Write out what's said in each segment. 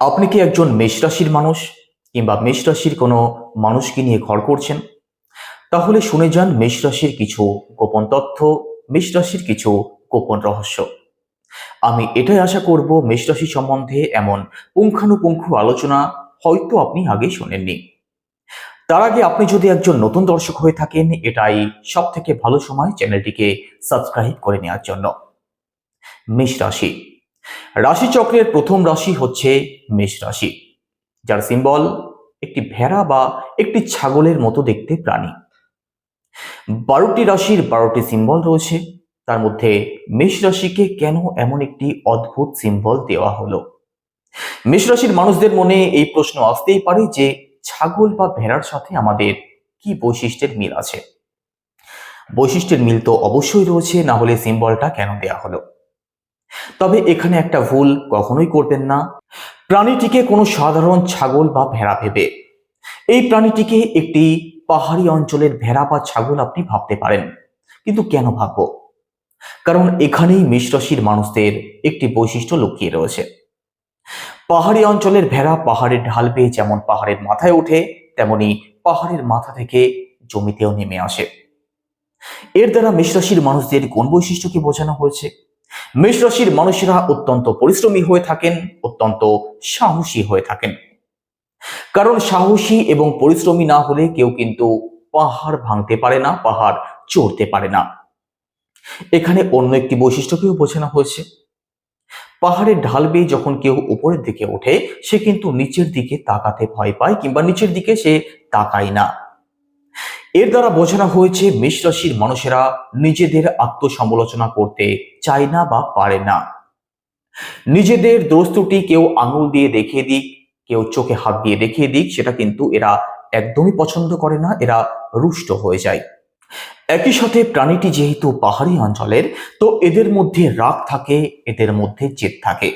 আপনি কি একজন মেষ রাশির মানুষ কিংবা মেষ রাশির কোনো মানুষকে নিয়ে ঘর করছেন? তাহলে শুনে যান মেষ রাশির কিছু গোপন তথ্য, মেষ রাশির কিছু গোপন রহস্য। আমি এটাই আশা করব মেষ রাশি সম্বন্ধে এমন পুঙ্খানুপুঙ্খ আলোচনা হয়তো আপনি আগে শোনেননি। তার আগে আপনি যদি একজন নতুন দর্শক হয়ে থাকেন, এটাই সব থেকে ভালো সময় চ্যানেলটিকে সাবস্ক্রাইব করে নেওয়ার জন্য। মেষ রাশি রাশিচক্রের প্রথম রাশি হচ্ছে মেষ রাশি, যার সিম্বল একটি ভেড়া বা একটি ছাগলের মতো দেখতে প্রাণী। বারোটি রাশির বারোটি সিম্বল রয়েছে, তার মধ্যে মেষ রাশিকে কেন এমন একটি অদ্ভুত সিম্বল দেওয়া হলো? মেষ রাশির মানুষদের মনে এই প্রশ্ন আসতেই পারে যে, ছাগল বা ভেড়ার সাথে আমাদের কি বৈশিষ্ট্যের মিল আছে? বৈশিষ্ট্যের মিল তো অবশ্যই রয়েছে, না হলে সিম্বলটা কেন দেয়া হলো? তবে এখানে একটা ভুল কখনোই করবেন না। প্রাণীটিকে কোনো সাধারণ ছাগল বা ভেড়া ভেবে। এই প্রাণীটিকে একটি পাহাড়ি অঞ্চলের ভেড়া বা ছাগল আপনি ভাবতে পারেন। কিন্তু কেন ভাববো? কারণ এখানেই মেষ রাশির মানুষদের একটি বৈশিষ্ট্য লুকিয়ে রয়েছে। পাহাড়ি অঞ্চলের ভেড়া পাহাড়ের ঢাল পেয়ে যেমন পাহাড়ের মাথায় ওঠে, তেমনি পাহাড়ের মাথা থেকে জমিতেও নেমে আসে। এর দ্বারা মেষ রাশির মানুষদের কোন বৈশিষ্ট্যকে বোঝানো হয়েছে? মেষ রাশির মানুষেরা অত্যন্ত পরিশ্রমী হয়ে থাকেন, অত্যন্ত সাহসী হয়ে থাকেন। কারণ সাহসী এবং পরিশ্রমী না হলে কেউ কিন্তু পাহাড় ভাঙতে পারে না, পাহাড় চড়তে পারে না। এখানে অন্য একটি বৈশিষ্ট্যকেও বোঝানো হয়েছে। পাহাড়ের ঢাল বেয়ে যখন কেউ উপরের দিকে ওঠে, সে কিন্তু নিচের দিকে তাকাতে ভয় পায় কিংবা নিচের দিকে সে তাকায় না। এর দ্বারা বোঝানো হয়েছে মেষ রাশির মানুষেরা নিজেদের আত্মসমালোচনা করতে চায় না বা পারে না। নিজেদের দোস্তুটি কেউ আঙুল দিয়ে দেখিয়ে দিক, কেউ চোখে হাত দিয়ে দেখিয়ে দিক, সেটা কিন্তু এরা একদমই পছন্দ করে না, এরা রুষ্ট হয়ে যায়। একই সাথে প্রাণীটি যেহেতু পাহাড়ি অঞ্চলের, তো এদের মধ্যে রাগ থাকে, এদের মধ্যে জেদ থাকে।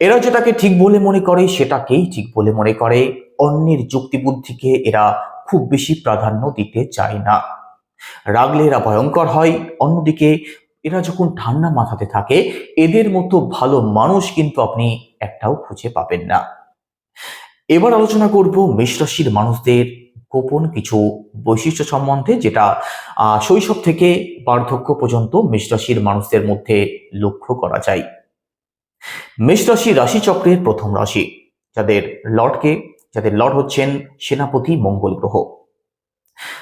এরা যেটাকে ঠিক বলে মনে করে, সেটাকেই ঠিক বলে মনে করে। অন্যের যুক্তিবুদ্ধিকে এরা খুব বেশি প্রাধান্য দিতে চায় না। রাগলে এরা ভয়ঙ্কর হয়, অন্যদিকে এরা যখন ঠান্ডা মাথাতে থাকে, এদের মতো ভালো মানুষ কিন্তু আপনি একটাও খুঁজে পাবেন না। এবার আলোচনা করব মেষ রাশির মানুষদের গোপন কিছু বৈশিষ্ট্য সম্বন্ধে, যেটা শৈশব থেকে বার্ধক্য পর্যন্ত মেষ রাশির মানুষদের মধ্যে লক্ষ্য করা যায়। মেষ রাশি রাশিচক্রের প্রথম রাশি, যাদের লর্ডকে যাদের লর্ড হচ্ছেন সেনাপতি মঙ্গল গ্রহ।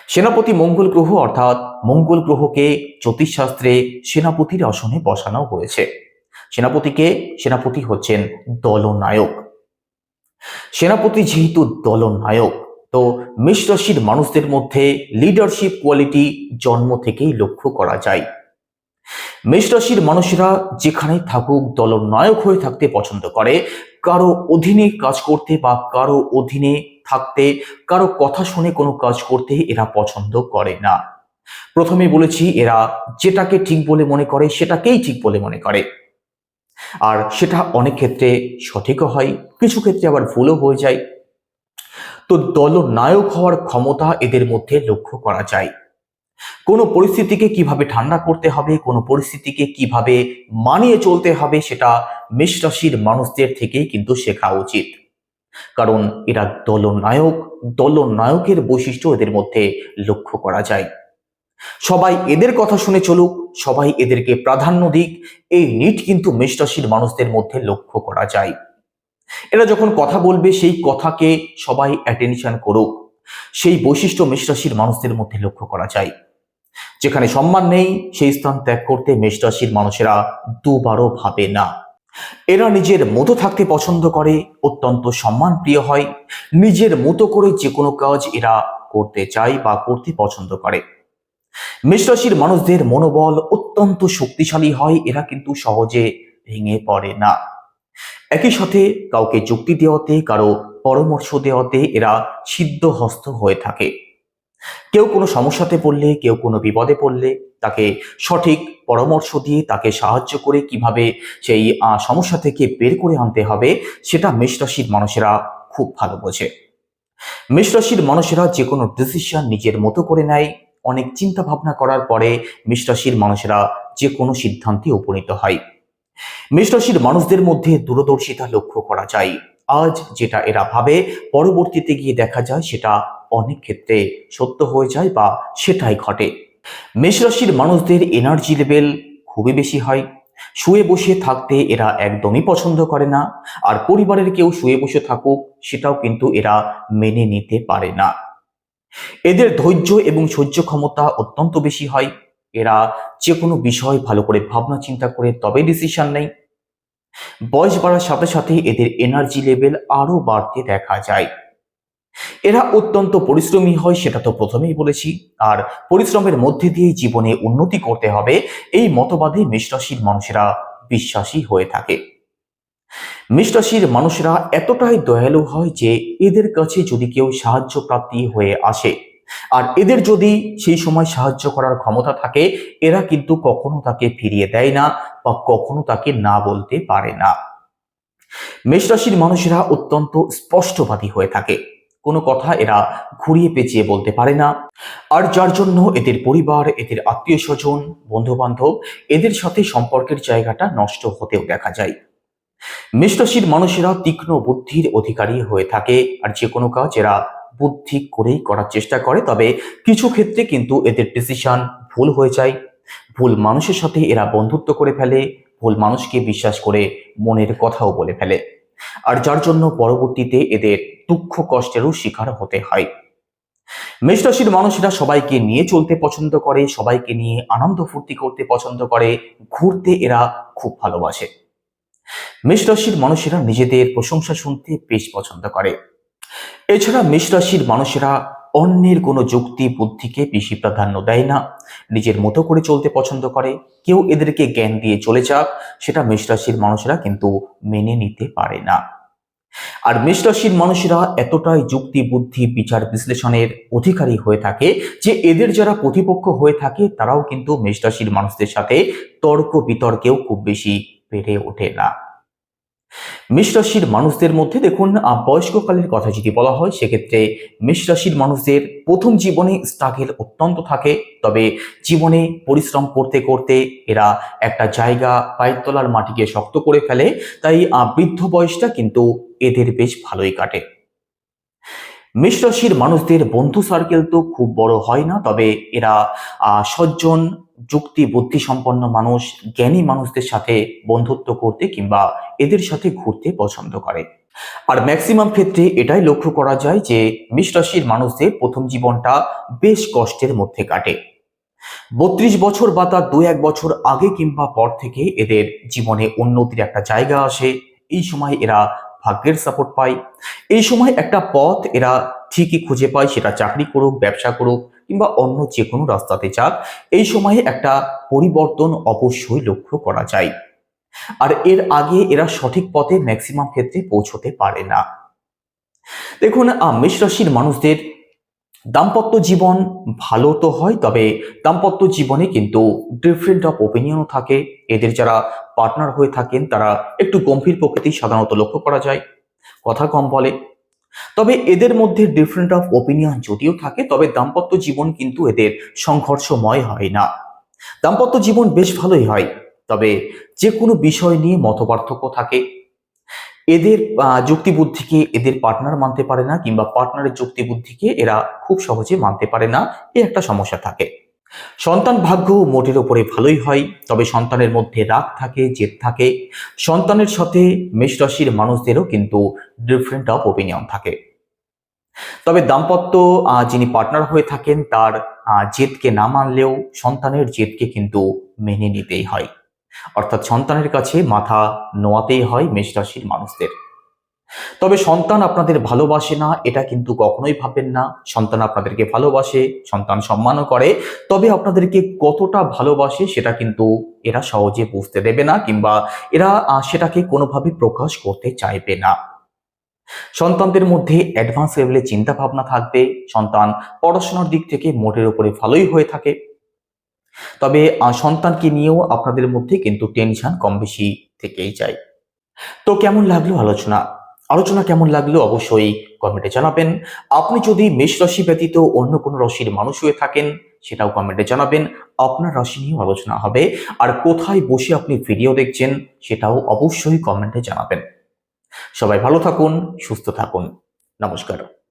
সেনাপতি মঙ্গল গ্রহ অর্থাৎ মঙ্গল গ্রহকে জ্যোতিষশাস্ত্রে সেনাপতির আসনে বসানো হয়েছে। সেনাপতিকে সেনাপতি হচ্ছেন দলনায়ক। সেনাপতি যেহেতু দলনায়ক, তো মেষ রাশির মানুষদের মধ্যে লিডারশিপ কোয়ালিটি জন্ম থেকেই লক্ষ্য করা যায়। মেষ রাশির মানুষেরা যেখানে থাকুক দলনায়ক হয়ে থাকতে পছন্দ করে কারও অধীনে কাজ করতে বা কারও অধীনে থাকতে, কারও কথা শুনে কোনো কাজ করতে এরা পছন্দ করে না। প্রথমে বলেছি, এরা যেটাকে ঠিক বলে মনে করে, সেটাকেই ঠিক বলে মনে করে। আর সেটা অনেক ক্ষেত্রে সঠিকও হয়, কিছু ক্ষেত্রে আবার ভুলও হয়ে যায়। তো দলনায়ক হওয়ার ক্ষমতা এদের মধ্যে লক্ষ্য করা যায়। কোনো পরিস্থিতিকে কীভাবে ঠান্ডা করতে হবে, কোনো পরিস্থিতিকে কীভাবে মানিয়ে চলতে হবে, সেটা মেষ রাশির মানুষদের থেকেই কিন্তু শেখা উচিত। কারণ এরা দলনায়ক, দলনায়কের বৈশিষ্ট্য এদের মধ্যে লক্ষ্য করা যায়। সবাই এদের কথা শুনে চলুক, সবাই এদেরকে প্রাধান্য দিক, এই নিট কিন্তু মেষ রাশির মানুষদের মধ্যে লক্ষ্য করা যায়। এরা যখন কথা বলবে, সেই কথাকে সবাই অ্যাটেনশন করুক। সেই বৈশিষ্ট্য মেষ রাশির মানুষদের মধ্যে লক্ষ্য করা যায়। যেখানে সম্মান নেই, সেই স্থান ত্যাগ করতে মেষ রাশির মানুষেরা দুবারও ভাবে না। এরা নিজের মতো থাকতে পছন্দ করে, অত্যন্ত সম্মান প্রিয় হয়। নিজের মতো করে যে কোনো কাজ এরা করতে চায় বা করতে পছন্দ করে। মেষ রাশির মানুষদের মনোবল অত্যন্ত শক্তিশালী হয়, এরা কিন্তু সহজে ভেঙে পড়ে না। একই সাথে কাউকে যুক্তি দেওয়াতে, কারও পরামর্শ দেওয়াতে এরা সিদ্ধহস্ত হয়ে থাকে। কেউ কোনো সমস্যাতে পড়লে, কেউ কোনো বিপদে পড়লে তাকে সঠিক পরামর্শ দিয়ে তাকে সাহায্য করে কীভাবে সেই সমস্যা থেকে বের করে আনতে হবে, সেটা মেষ রাশির মানুষেরা খুব ভালো বোঝে। মেষ রাশির মানুষেরা যে কোনো ডিসিশন নিজের মতো করে নেয়। অনেক চিন্তা ভাবনা করার পরে মেষ রাশির মানুষেরা যে কোনো সিদ্ধান্তে উপনীত হয়। মেষ রাশির মানুষদের মধ্যে দূরদর্শিতা লক্ষ্য করা যায়। আজ যেটা এরা ভাবে, পরবর্তীতে গিয়ে দেখা যায় সেটা অনেক ক্ষেত্রে সত্য হয়ে যায় বা সেটাই ঘটে। মেষ রাশির মানুষদের এনার্জি লেভেল খুবই বেশি হয়। শুয়ে বসে থাকতে এরা একদমই পছন্দ করে না, আর পরিবারের কেউ শুয়ে বসে থাকুক সেটাও কিন্তু এরা মেনে নিতে পারে না। এদের ধৈর্য এবং সহ্য ক্ষমতা অত্যন্ত বেশি হয়। এরা যে কোনো বিষয় ভালো করে ভাবনা চিন্তা করে তবে ডিসিশন নেয়। বয়স বাড়ার সাথে সাথে এদের এনার্জি লেভেল আরও বাড়তে দেখা যায়। এরা অত্যন্ত পরিশ্রমী হয়, সেটা তো প্রথমেই বলেছি। আর পরিশ্রমের মধ্যে দিয়ে জীবনে উন্নতি করতে হবে, এই মতবাদে মেষরাশির মানুষেরা বিশ্বাসী হয়ে থাকে। মেষরাশির মানুষরা এতটাই দয়ালু হয় যে এদের কাছে যদি কেউ সাহায্য প্রাপ্তি হয়ে আসে আর এদের যদি সেই সময় সাহায্য করার ক্ষমতা থাকে, এরা কিন্তু কখনো তাকে ফিরিয়ে দেয় না বা কখনো তাকে না বলতে পারে না। মেষ মেষরাশির মানুষেরা অত্যন্ত স্পষ্টবাদী হয়ে থাকে। কোনো কথা এরা ঘুরিয়ে পেঁচিয়ে বলতে পারে না। আর যার জন্য এদের পরিবার, এদের আত্মীয় স্বজন বন্ধু বান্ধব এদের সাথে সম্পর্কের জায়গাটা নষ্ট হতেও দেখা যায়। মেষ মেষরাশির মানুষেরা তীক্ষ্ণ বুদ্ধির অধিকারী হয়ে থাকে। আর যে কোনো কাজ এরা বুদ্ধি করেই করার চেষ্টা করে, তবে কিছু ক্ষেত্রে কিন্তু এদের ডিসিশন ভুল হয়ে যায়। ভুল মানুষের সাথে এরা বন্ধুত্ব করে ফেলে, ভুল মানুষকে বিশ্বাস করে মনের কথাও বলে ফেলে। আর যার জন্য পরবর্তীতে এদের দুঃখ কষ্টেরও শিকার হতে হয়। মেষরাশির মানুষেরা সবাইকে নিয়ে চলতে পছন্দ করে, সবাইকে নিয়ে আনন্দ ফুর্তি করতে পছন্দ করে, ঘুরতে এরা খুব ভালোবাসে। মেষরাশির মানুষেরা নিজেদের প্রশংসা শুনতে বেশ পছন্দ করে। এছাড়া মেষরাশির মানুষেরা অন্যের কোনো যুক্তি, বুদ্ধিকে বেশি প্রাধান্য দেয় না। নিজের মতো করে চলতে পছন্দ করে। কেউ এদেরকে জ্ঞান দিয়ে চলে যাক, সেটা মেষরাশির মানুষেরা কিন্তু মেনে নিতে পারে না। আর মেষরাশির মানুষেরা এতটাই যুক্তি, বুদ্ধি, বিচার বিশ্লেষণের অধিকারী হয়ে থাকে যে এদের যারা প্রতিপক্ষ হয়ে থাকে, তারাও কিন্তু মেষরাশির মানুষদের সাথে তর্ক বিতর্কেও খুব বেশি পেরে ওঠে না। মেষরাশির মানুষদের মধ্যে দেখুন বয়স্ককালের কথা যদি বলা হয়, সেক্ষেত্রে মেষরাশির মানুষদের প্রথম জীবনে স্ট্রাগেল অত্যন্ত থাকে। তবে জীবনে পরিশ্রম করতে করতে এরা একটা জায়গা পায়ের তলার মাটিকে শক্ত করে ফেলে। তাই বৃদ্ধ বয়সটা কিন্তু এদের বেশ ভালোই কাটে। মেষরাশির মানুষদের বন্ধু সার্কেল তো খুব বড় হয় না, তবে এরা সজ্জন যুক্তি বুদ্ধি সম্পন্ন মানুষ, জ্ঞানী মানুষদের সাথে বন্ধুত্ব করতে কিংবা এদের সাথে ঘুরতে পছন্দ করে। আর ম্যাক্সিমাম ক্ষেত্রে এটাই লক্ষ্য করা যায় যে মেষ রাশির মানুষদের প্রথম জীবনটা বেশ কষ্টের মধ্যে কাটে। বত্রিশ বছর বা তার দু এক বছর আগে কিংবা পর থেকে এদের জীবনে উন্নতির একটা জায়গা আসে। এই সময় এরা ভাগ্যের সাপোর্ট পায়। এই সময় একটা পথ এরা ঠিকই খুঁজে পায়, সেটা চাকরি করুক, ব্যবসা করুক কিংবা অন্য যে কোনো রাস্তাতে যাক, এই সময়ে একটা পরিবর্তন অবশ্যই লক্ষ্য করা যায়। আর এর আগে এরা সঠিক পথে ম্যাক্সিমাম ক্ষেত্রে পৌঁছতে পারে না। দেখুন মেষ রাশির মানুষদের দাম্পত্য জীবন ভালো তো হয়, তবে দাম্পত্য জীবনে কিন্তু ডিফারেন্ট অফ ওপিনিয়নও থাকে। এদের যারা পার্টনার হয়ে থাকেন, তারা একটু গম্ভীর প্রকৃতি সাধারণত লক্ষ্য করা যায়। কথা কম বলে। তবে এদের মধ্যে ডিফারেন্ট অফ ওপিনিয়ন যদিও থাকে, তবে দাম্পত্য জীবন কিন্তু এদের সংঘর্ষময় হয় না। দাম্পত্য জীবন বেশ ভালোই হয়, তবে যে কোনো বিষয় নিয়ে মতপার্থক্য থাকে। এদের যুক্তিবুদ্ধিকে এদের পার্টনার মানতে পারে না, কিংবা পার্টনারের যুক্তিবুদ্ধিকে এরা খুব সহজে মানতে পারে না, এ একটা সমস্যা থাকে। সন্তান ভাগ্য মোটের ওপরে ভালোই হয়, তবে সন্তানের মধ্যে রাগ থাকে, জেদ থাকে। সন্তানের সাথে মেষ রাশির মানুষদেরও কিন্তু ডিফারেন্ট অফ ওপিনিয়ন থাকে। তবে দাম্পত্য যিনি পার্টনার হয়ে থাকেন, তার জেদকে না মানলেও সন্তানের জেদকে কিন্তু মেনে নিতেই হয়। অর্থাৎ সন্তানের কাছে মাথা নোয়াতেই হয় মেষ রাশির মানুষদের। তবে সন্তান আপনাদের ভালোবাসে না, এটা কিন্তু কখনোই ভাবেন না। সন্তান আপনাদেরকে ভালোবাসে, সন্তান সম্মানও করে, তবে আপনাদেরকে কতটা ভালোবাসে সেটা কিন্তু এরা সহজে বুঝতে দেবে না কিংবা এরা সেটাকে কোনোভাবে প্রকাশ করতে চাইবে না। সন্তানদের মধ্যে অ্যাডভান্স লেভেলে চিন্তা ভাবনা থাকবে, সন্তান পড়াশোনার দিক থেকে মোটের উপরে ভালোই হয়ে থাকে। তবে সন্তানকে নিয়েও আপনাদের মধ্যে কিন্তু টেনশন কম বেশি থেকেই যায়। তো কেমন লাগল আলোচনা? আলোচনা কেমন লাগল অবশ্যই কমেন্টে জানাবেন। আপনি যদি মেষ রাশি ব্যতীত অন্য কোনো রাশির মানুষ হয়ে থাকেন, সেটাও কমেন্টে জানাবেন। আপনার রাশি নিয়েও আলোচনা হবে। আর কোথায় বসে আপনি ভিডিও দেখছেন, সেটাও অবশ্যই কমেন্টে জানাবেন। সবাই ভালো থাকুন, সুস্থ থাকুন। নমস্কার।